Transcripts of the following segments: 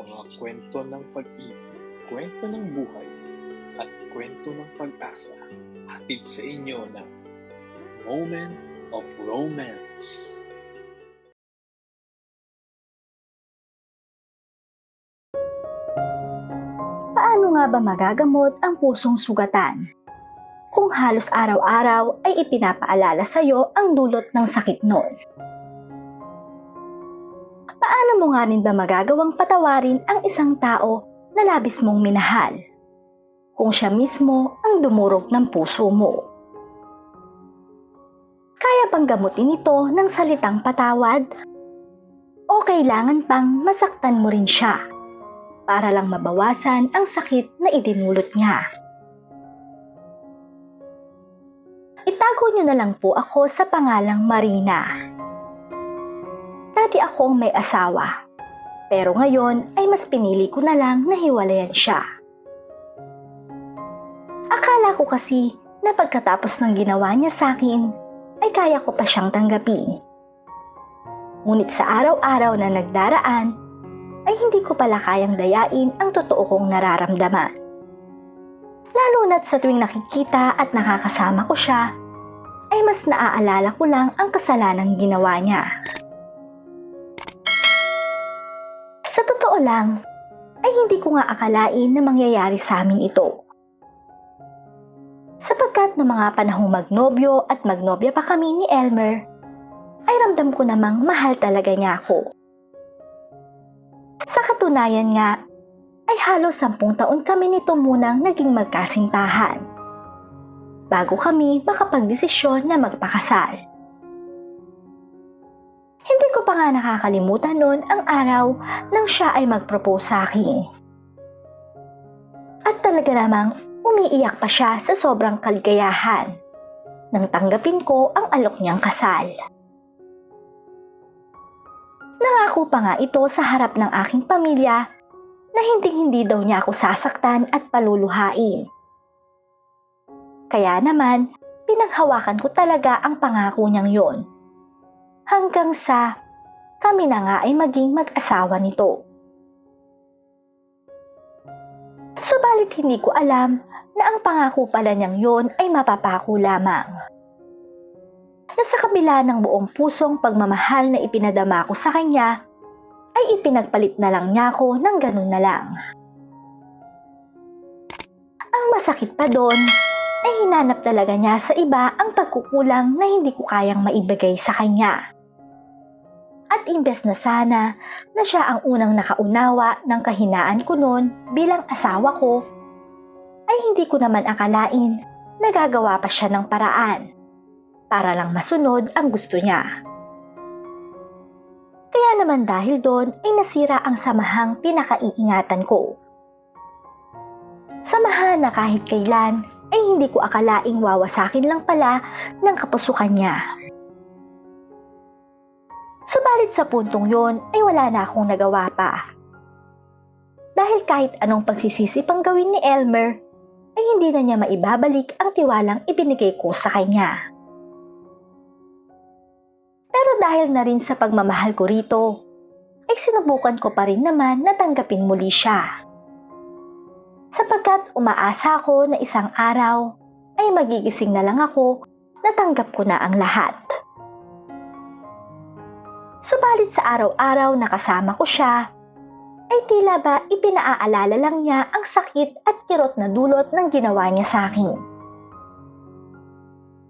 mga kwento ng pag-ibig, kwento ng buhay, at kwento ng pag-asa hatid sa inyo ng Moment of Romance. Paano nga ba magagamot ang pusong sugatan? Kung halos araw-araw ay ipinapaalala sa iyo ang dulot ng sakit noon. Paano mo nga rin ba magagawang patawarin ang isang tao na labis mong minahal? Kung siya mismo ang dumurog ng puso mo. Kaya bang gamutin ito ng salitang patawad? O kailangan pang masaktan mo rin siya? para lang mabawasan ang sakit na idinulot niya. Itago niyo na lang po ako sa pangalang Marina. Dati akong may asawa, pero ngayon ay mas pinili ko na lang na hiwalayan siya. Akala ko kasi na pagkatapos ng ginawa niya sa akin, ay kaya ko pa siyang tanggapin. Ngunit sa araw-araw na nagdaraan, ay hindi ko pala kayang dayain ang totoo kong nararamdaman. Lalo na't sa tuwing nakikita at nakakasama ko siya, ay mas naaalala ko lang ang kasalanang ginawa niya. Totoo lang, ay hindi ko nga akalain na mangyayari sa amin ito. Sapagkat noong mga panahong magnobyo at magnobya pa kami ni Elmer, ay ramdam ko namang mahal talaga niya ako. Sa katunayan nga, ay halos sampung taon kami nito munang naging magkasintahan. Bago kami makapagdesisyon na magpakasal. Nga nakakalimutan noon ang araw nang siya ay mag-propose sa akin. At talaga namang umiiyak pa siya sa sobrang kaligayahan nang tanggapin ko ang alok niyang kasal. Nangako pa nga ito sa harap ng aking pamilya na hindi-hindi daw niya ako sasaktan at paluluhain. Kaya naman, pinanghawakan ko talaga ang pangako niyang yon. Hanggang sa kami na nga ay maging mag-asawa nito. Subalit hindi ko alam na ang pangako pala niyang yon ay mapapako lamang na sa kabila ng buong pusong pagmamahal na ipinadama ko sa kanya, ay ipinagpalit na lang niya ako ng ganun na lang. Ang masakit pa doon, ay hinanap talaga niya sa iba ang pagkukulang na hindi ko kayang maibigay sa kanya. At imbes na sana na siya ang unang nakaunawa ng kahinaan ko noon bilang asawa ko, ay hindi ko naman akalain na gagawa pa siya ng paraan para lang masunod ang gusto niya. Kaya naman dahil doon ay nasira ang samahang pinakaiingatan ko. Samahan na kahit kailan ay hindi ko akalaing wawasakin lang pala ng kapusukan niya. Subalit sa puntong yon ay wala na akong nagawa pa. Dahil kahit anong pagsisisi pang gawin ni Elmer, ay hindi na niya maibabalik ang tiwalang ibinigay ko sa kanya. Pero dahil na rin sa pagmamahal ko rito, ay sinubukan ko pa rin naman na tanggapin muli siya. Sapagkat umaasa ako na isang araw ay magigising na lang ako na tanggap ko na ang lahat. Subalit sa araw-araw na kasama ko siya, ay tila ba ipinaaalala lang niya ang sakit at kirot na dulot ng ginawa niya sa akin.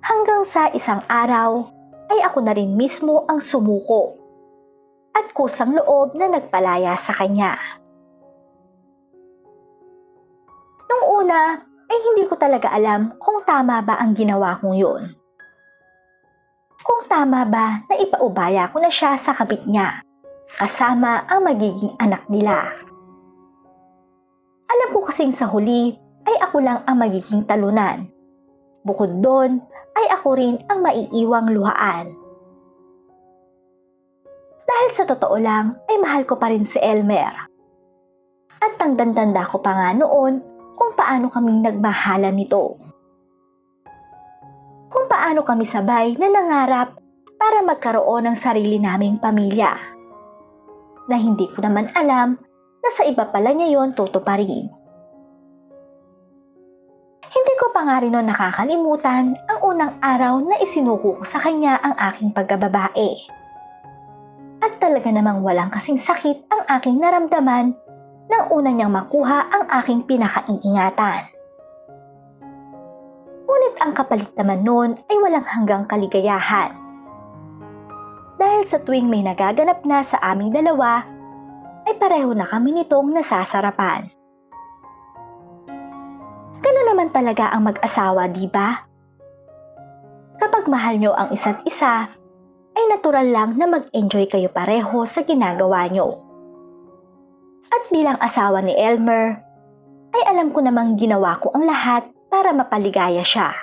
Hanggang sa isang araw, ay ako na rin mismo ang sumuko at kusang loob na nagpalaya sa kanya. Nung una, ay hindi ko talaga alam kung tama ba ang ginawa kong yun. Kung tama ba na ipaubaya ko na siya sa kabit niya, kasama ang magiging anak nila. Alam ko kasing sa huli ay ako lang ang magiging talunan. Bukod doon ay ako rin ang maiiwang luhaan. Dahil sa totoo lang ay mahal ko pa rin si Elmer. At tangdandanda ko pa nga noon kung paano kaming nagmahalan nito. Paano kami sabay na nangarap para magkaroon ng sarili naming pamilya. Na hindi ko naman alam na na sa iba pala niya yon tutuparin. Hindi ko pa nga rin noon nakakalimutan ang unang araw na isinuko ko sa kanya ang aking pagkababae. At talaga namang walang kasing sakit ang aking naramdaman nang una niyang makuha ang aking pinakaiingatan. Ngunit ang kapalit naman noon ay walang hanggang kaligayahan. Dahil sa tuwing may nagaganap na sa aming dalawa, ay pareho na kami nitong nasasarapan. Ganun naman talaga ang mag-asawa, di ba? Kapag mahal nyo ang isa't isa, ay natural lang na mag-enjoy kayo pareho sa ginagawa nyo. At bilang asawa ni Elmer, ay alam ko namang ginawa ko ang lahat para mapaligaya siya.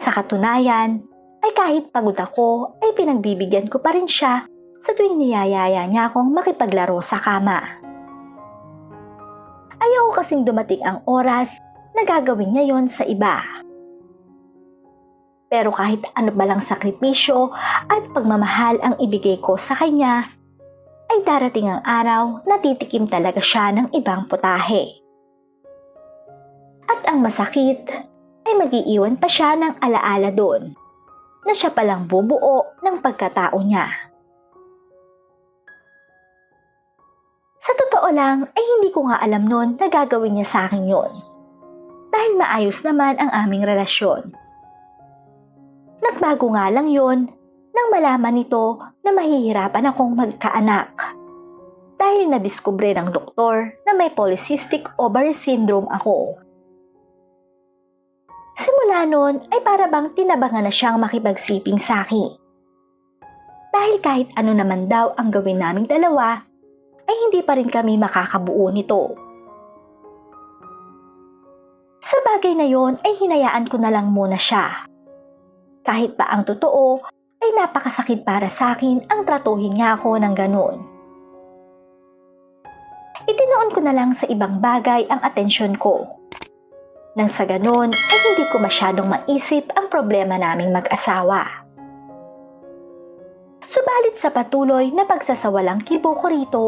Sa katunayan, ay kahit pagod ako, ay pinagbibigyan ko pa rin siya sa tuwing niyayaya niya akong makipaglaro sa kama. Ayaw kasing dumating ang oras na gagawin niya yon sa iba. Pero kahit ano ba lang sakripisyo at pagmamahal ang ibigay ko sa kanya, ay darating ang araw na titikim talaga siya ng ibang putahe. At ang masakit ay magiiwan pa siya ng alaala doon na siya palang bubuo ng pagkatao niya. Sa totoo lang ay hindi ko nga alam noon na gagawin niya sa akin yon. Dahil maayos naman ang aming relasyon. Nagbago nga lang yon nang malaman nito na mahihirapan akong magkaanak. Dahil nadiskubre ng doktor na may polycystic ovary syndrome ako. Simula noon ay para bang tinabangan na siyang makipagsiping sa akin. Dahil kahit ano naman daw ang gawin naming dalawa, ay hindi pa rin kami makakabuo nito. Sa bagay na yon ay hinayaan ko na lang muna siya. Kahit pa ang totoo ay napakasakit para sa akin ang tratuhin niya ako ng ganon. Itinoon ko na lang sa ibang bagay ang atensyon ko. Nang sa ganon ay hindi ko masyadong maisip ang problema naming mag-asawa. Subalit sa patuloy na pagsasawalang kibo ko rito,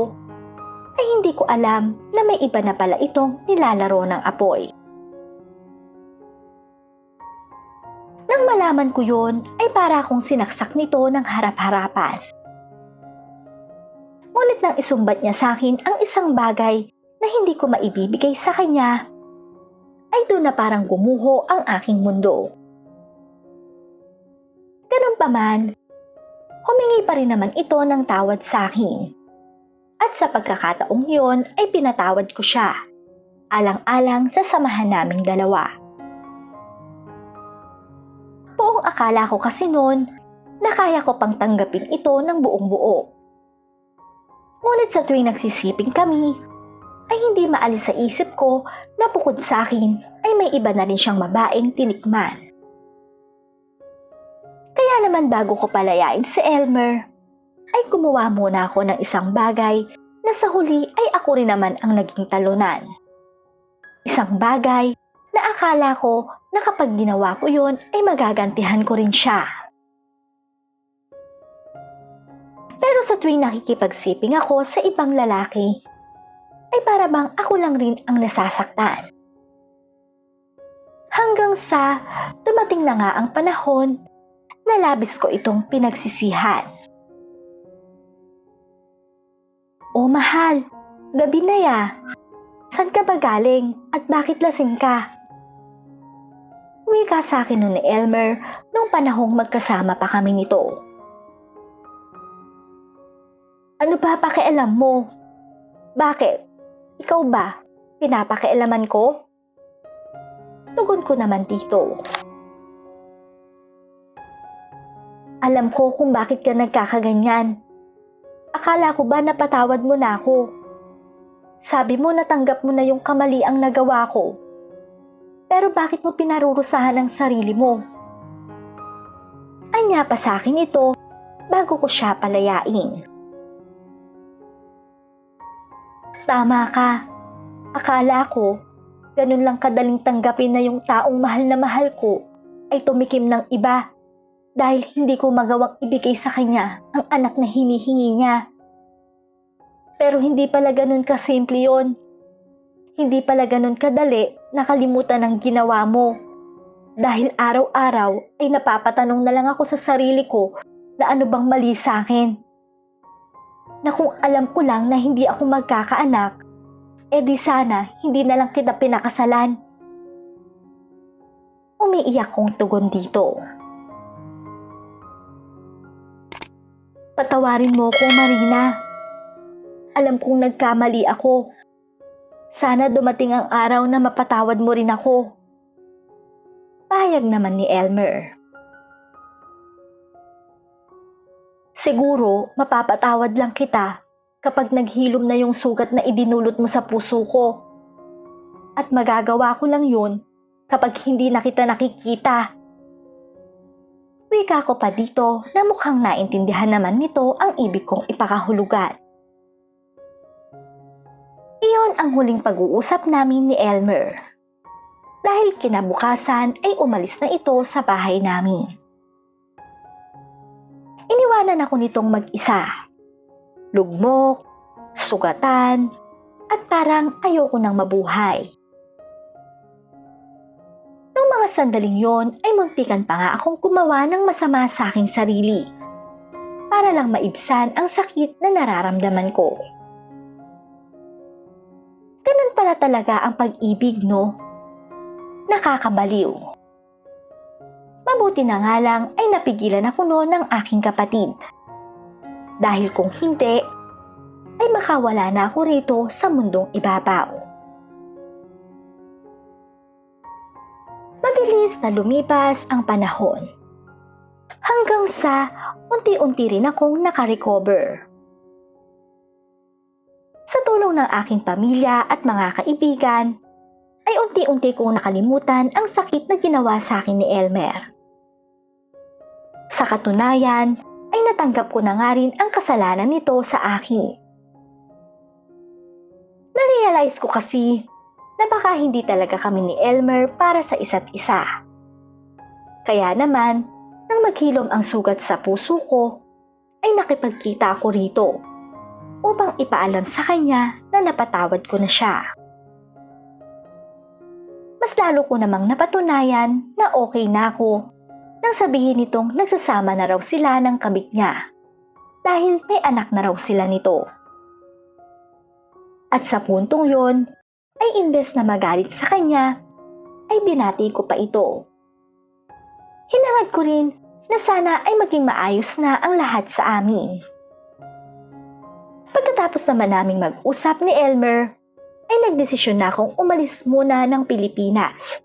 ay hindi ko alam na may iba na pala itong nilalaro ng apoy. Nang malaman ko yon ay para akong sinaksak nito ng harap-harapan. Ngunit nang isumbat niya sa akin ang isang bagay na hindi ko maibibigay sa kanya, ay doon na parang gumuho ang aking mundo. Ganun pa man, humingi pa rin naman ito ng tawad sa akin. At sa pagkakataong yon ay pinatawad ko siya, alang-alang sa samahan naming dalawa. Buong akala ko kasi noon na kaya ko pang tanggapin ito ng buong buo. Ngunit sa tuwing nagsisiping kami, ay hindi maalis sa isip ko na bukod sa akin ay may iba na rin siyang babaeng tinikman. Kaya naman bago ko palayain si Elmer, ay gumawa muna ako ng isang bagay na sa huli ay ako rin naman ang naging talunan. Isang bagay na akala ko na kapag ginawa ko yon ay magagantihan ko rin siya. Pero sa tuwing nakikipagsiping ako sa ibang lalaki, ay para bang ako lang rin ang nasasaktan. Hanggang sa dumating na nga ang panahon na labis ko itong pinagsisihan. O mahal, gabi na ya. San ka ba galing at bakit lasing ka? Uwi sa akin nun ni Elmer nung panahong magkasama pa kami nito. Ano ba pakialam mo? Bakit? Ikaw ba? Pinapakialaman ko? Tugon ko naman dito. Alam ko kung bakit ka nagkakaganyan. Akala ko ba napatawad mo na ako? Sabi mo natanggap mo na yung kamaliang nagawa ko. Pero bakit mo pinarurusahan ang sarili mo? Anya pa sa akin ito bago ko siya palayain. Tama ka. Akala ko, ganun lang kadaling tanggapin na yung taong mahal na mahal ko ay tumikim ng iba dahil hindi ko magawang ibigay sa kanya ang anak na hinihingi niya. Pero hindi pala ganun kasimple yon. Hindi pala ganun kadali nakalimutan ang ginawa mo. Dahil araw-araw ay napapatanong na lang ako sa sarili ko na ano bang mali sa akin. Na kung alam ko lang na hindi ako magkakaanak, eh di sana hindi na lang kita pinakasalan. Umiiyak kong tugon dito. Patawarin mo ko, Marina. Alam kong nagkamali ako. Sana dumating ang araw na mapatawad mo rin ako. Pahayag naman ni Elmer. Siguro, mapapatawad lang kita kapag naghilom na yung sugat na idinulot mo sa puso ko. At magagawa ko lang yun kapag hindi na kita nakikita. Wika ko pa dito na mukhang naintindihan naman nito ang ibig kong ipakahulugan. Iyon ang huling pag-uusap namin ni Elmer. Dahil kinabukasan ay umalis na ito sa bahay namin. Iniwanan ako nitong mag-isa. Lugmok, sugatan, at parang ayoko nang mabuhay. Nung mga sandaling yon ay muntikan pa nga akong gumawa ng masama sa aking sarili para lang maibsan ang sakit na nararamdaman ko. Ganun pala talaga ang pag-ibig, no? Nakakabaliw. Mabuti na nga lang ay napigilan ako noon ng aking kapatid. Dahil kung hindi, ay makawala na ako rito sa mundong ibabaw. Mabilis na lumipas ang panahon. Hanggang sa unti-unti rin akong nakarecover. Sa tulong ng aking pamilya at mga kaibigan, ay unti-unti kong nakalimutan ang sakit na ginawa sa akin ni Elmer. Sa katunayan, ay natanggap ko na nga rin ang kasalanan nito sa akin. Narealize ko kasi na baka hindi talaga kami ni Elmer para sa isa't isa. Kaya naman, nang maghilom ang sugat sa puso ko, ay nakipagkita ako rito upang ipaalam sa kanya na napatawad ko na siya. Mas lalo ko namang napatunayan na okay na ako nang sabihin nitong nagsasama na raw sila ng kabit niya dahil may anak na raw sila nito. At sa puntong yon, ay imbes na magalit sa kanya, ay binati ko pa ito. Hinangad ko rin na sana ay maging maayos na ang lahat sa amin. Pagkatapos naman naming mag-usap ni Elmer, ay nagdesisyon na akong umalis muna ng Pilipinas.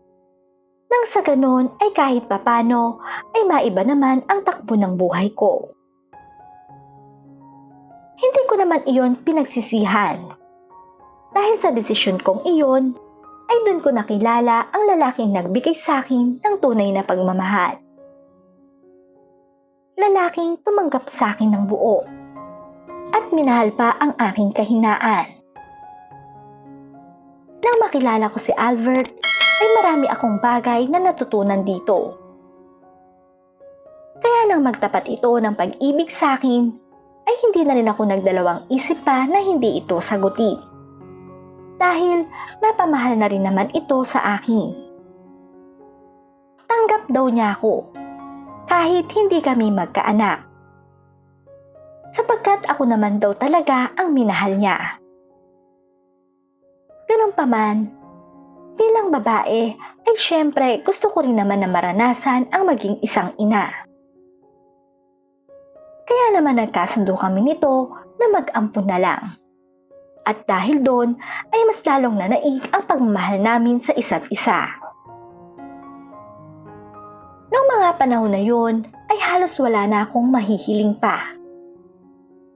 Nang sa ganon ay kahit papano ay maiba naman ang takbo ng buhay ko. Hindi ko naman iyon pinagsisihan. Dahil sa desisyon kong iyon, ay doon ko nakilala ang lalaking nagbigay sa akin ng tunay na pagmamahal. Lalaking tumanggap sa akin ng buo at minahal pa ang aking kahinaan. Nang makilala ko si Albert, ay marami akong bagay na natutunan dito. Kaya nang magtapat ito ng pag-ibig sa akin, ay hindi na rin ako nagdalawang isip pa na hindi ito sagutin. Dahil napamahal na rin naman ito sa akin. Tanggap daw niya ako, kahit hindi kami magkaanak. Sapagkat ako naman daw talaga ang minahal niya. Ganun pa man, bilang babae ay syempre gusto ko rin naman na maranasan ang maging isang ina. Kaya naman nagkasundo kami nito na mag-ampun na lang. At dahil doon ay mas lalong nanaig ang pagmamahal namin sa isa't isa. Noong mga panahon na yun ay halos wala na akong mahihiling pa.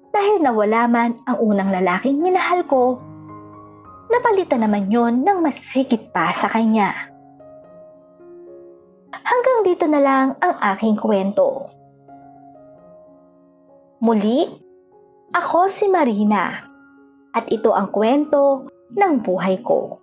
Dahil nawala man ang unang lalaking minahal ko napalitan naman yon ng mas higit pa sa kanya. Hanggang dito na lang ang aking kwento. Muli, ako si Marina at ito ang kwento ng buhay ko.